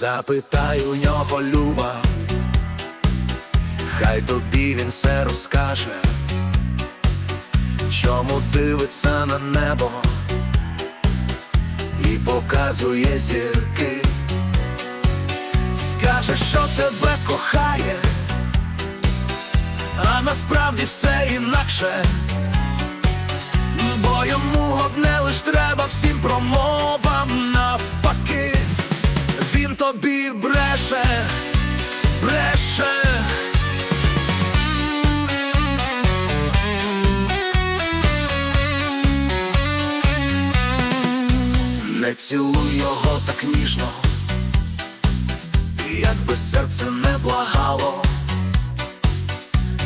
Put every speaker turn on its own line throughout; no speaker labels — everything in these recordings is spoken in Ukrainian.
Запитай у нього Люба, хай тобі він все розкаже, чому дивиться на небо і показує зірки, скаже, що тебе кохає, а насправді все інакше, бо йому одне лиш треба всім. Він тобі бреше, бреше. Не цілуй його так ніжно, як би серце не благало,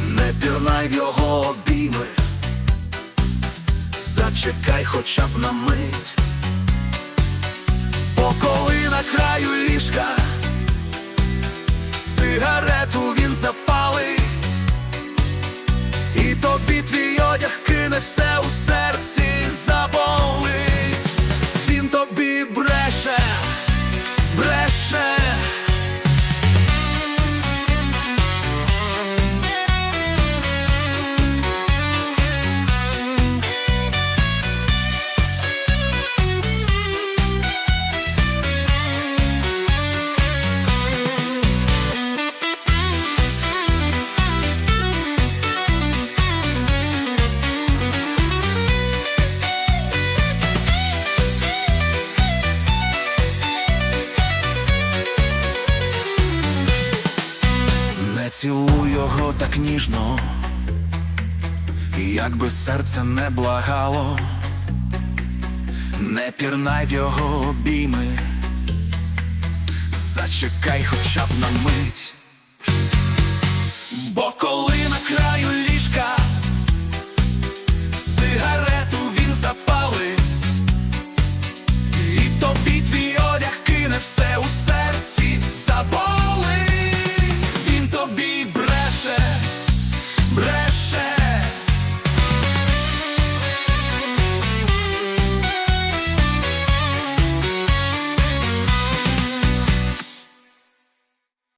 не пірнай в його обійми, зачекай хоча б на мить. Краю ліжка. Сигарету він запалить, і тобі твій одяг кине все у серці цілуй його так ніжно, як би серце не благало, не пірнай в його обійми, зачекай хоча б на мить. Бо коли на краю ліжка сигарету він запалить, і тобі твій одяг кине все у серці заболить.